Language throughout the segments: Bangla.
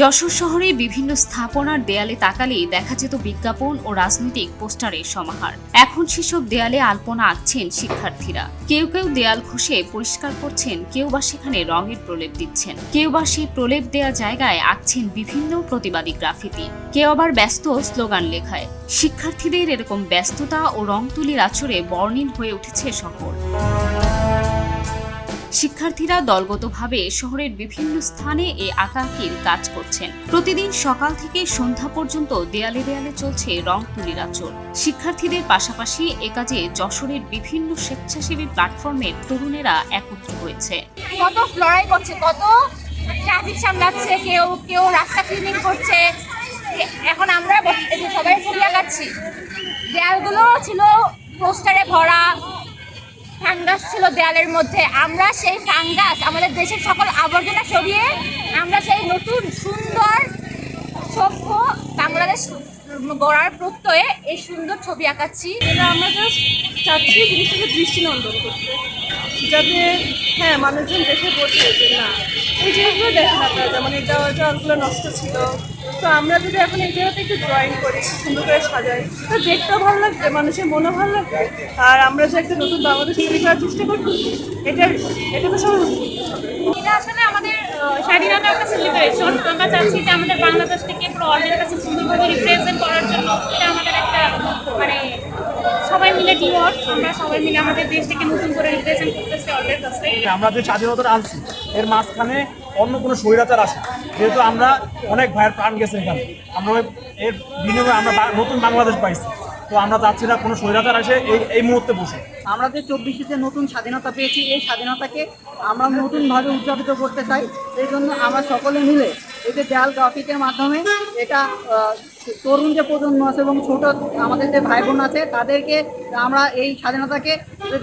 যশোর শহরে বিভিন্ন স্থাপনার দেয়ালে তাকালেই দেখা যেত বিজ্ঞাপন ও রাজনৈতিক পোস্টারের সমাহার। এখন সেসব দেয়ালে আলপনা আঁকছেন শিক্ষার্থীরা। কেউ কেউ দেয়াল ঘষে পরিষ্কার করছেন, কেউ বা সেখানে রঙের প্রলেপ দিচ্ছেন। কেউ বা সেই প্রলেপ দেয়া জায়গায় আঁকছেন বিভিন্ন প্রতিবাদী গ্রাফিতি। কেউ আবার ব্যস্ত স্লোগান লেখায়। শিক্ষার্থীদের এরকম ব্যস্ততা ও রং তুলির আচরে বর্ণিল হয়ে উঠেছে শহর। শিক্ষার্থীরা দলগতভাবে শহরের বিভিন্ন স্থানে এ আঁকাআঁকির কাজ করছেন। প্রতিদিন সকাল থেকে সন্ধ্যা পর্যন্ত দেয়ালে দেয়ালে চলছে রং তুলির আচর। শিক্ষার্থীদের পাশাপাশি এ কাজে যশোরের বিভিন্ন স্বেচ্ছাসেবী প্ল্যাটফর্মের তরুণেরা একত্র হয়েছে। কত লড়াই করছে, কত ট্রাফিক সামলাচ্ছে, কেউ কেউ রাস্তা ক্লিনিং করছে। এখন আমরা সবাই দেয়ালগুলো ছিল পোস্টারে ভরা ফাঙ্গাস ছিল দেয়ালের মধ্যে। আমরা সেই ফাঙ্গাস, আমাদের দেশের সকল আবর্জনা সরিয়ে আমরা সেই নতুন, সুন্দর সভ্য বাংলাদেশ গড়ার প্রত্যয়ে এই সুন্দর ছবি আঁকাচ্ছি। আমরা জাস্ট চাচ্ছি জিনিসটাকে দৃষ্টিনন্দন করতে। যাতে হ্যাঁ মানুষজন দেখে বোঝে যে না এই জিনিসগুলো দেখেন আপনারা যেমন এই জলগুলো নষ্ট ছিল। তো আমরা যদি এখন এই জায়গাতে একটু ড্রয়িং করি সুন্দর করে সাজাই তো দেখতেও ভালো লাগবে মানুষের মনও ভালো লাগবে। আর আমরা যে একটা নতুন বাংলাদেশ তৈরি করার চেষ্টা করছি এটা এটা তো সবাই এটা আসলে আমাদের আহ, স্বাধীনতার একটা আমরা চাচ্ছি যে আমাদের বাংলাদেশ থেকে পুরো অর্ডের কাছে সুন্দরভাবে রিপ্রেজেন্ট করার জন্য এটা আমাদের একটা মানে সবাই মিলে টিওয়ার্ক আমরা সবাই মিলে আমাদের দেশটাকে নতুন করে রিপ্রেজেন্ট করতেছি অর্ডের কাছে আমরা যে স্বাধীনতাটা আনছি এর মাঝখানে অন্য কোনো স্বৈরাচার আসে যেহেতু আমরা অনেক ভাইয়ের প্রাণ গেছে এখানে। আমরা ওই- এর বিনিময়ে আমরা বা- নতুন বাংলাদেশ পাইছি। তো আমরা চাচ্ছি না কোনো স্বৈরাচার আসে এই এই মুহূর্তে বসে। আমরা যে চব্বিশে যে নতুন স্বাধীনতা পেয়েছি এই স্বাধীনতাকে আমরা নতুনভাবে উদযাপিত করতে চাই। এই জন্য আমরা সকলে মিলে এই যে দেয়াল গ্রাফিকের মাধ্যমে এটা তরুণ যে প্রজন্ম আছে এবং ছোট আমাদের যে ভাই বোন আছে তাদেরকে আমরা এই স্বাধীনতাকে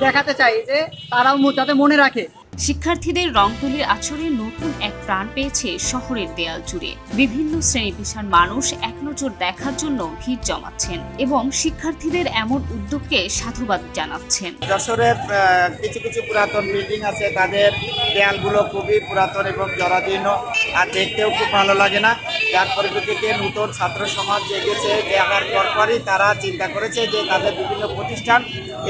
দেখাতে চাই যে তারাও যাতে মনে রাখে। শিক্ষার্থীদের রং তুলির আচরে নতুন এক প্রাণ পেয়েছে শহরের দেয়াল জুড়ে। বিভিন্ন শ্রেণি পেশার মানুষ এক নজর দেখার জন্য ভিড় জমাচ্ছেন এবং শিক্ষার্থীদের এমন উদ্যোগকে সাধুবাদ জানাচ্ছেন। যশোরের কিছু কিছু পুরাতন বিল্ডিং আছে তাদের দেয়ালগুলো খুবই পুরাতন এবং জরাজীর্ণ আর দেখতেও খুব ভালো লাগে না। যার পরিপ্রেক্ষিতে নতুন ছাত্র সমাজ জেগেছে। দেখার পরপরই তারা চিন্তা করেছে যে তাদের বিভিন্ন প্রতিষ্ঠান,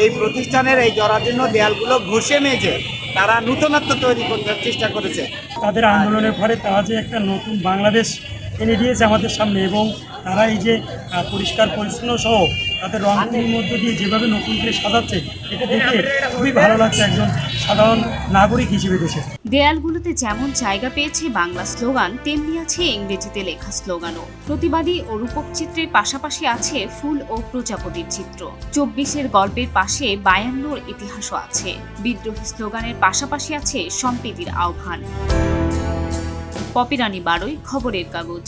এই প্রতিষ্ঠানের এই জরাজীর্ণ দেয়ালগুলো ঘষে মেজে তারা নূতনত্ব তৈরি করতে চেষ্টা করেছে। তাদের আন্দোলনের ফলে তারা যে একটা নতুন বাংলাদেশ এনে দিয়েছে আমাদের সামনে এবং তারা এই যে পরিষ্কার পরিচ্ছন্ন সহ তাদের রঙগুলির মধ্য দিয়ে যেভাবে নতুন করে সাজাচ্ছে, এটা দেখে খুবই ভালো লাগছে একজন সাধারণ নাগরিক হিসেবে দেশে। দেয়ালগুলোতে যেমন জায়গা পেয়েছে বাংলা স্লোগান, তেমনি আছে ইংরেজিতে লেখা স্লোগানও। প্রতিবাদী ও রূপক চিত্রের পাশাপাশি আছে ফুল ও প্রজাপতির চিত্র। চব্বিশের গল্পের পাশে বায়ান্নর ইতিহাসও আছে। বিদ্রোহী স্লোগানের পাশাপাশি আছে সম্প্রীতির আহ্বান। পপিরানি বারোই খবরের কাগজ।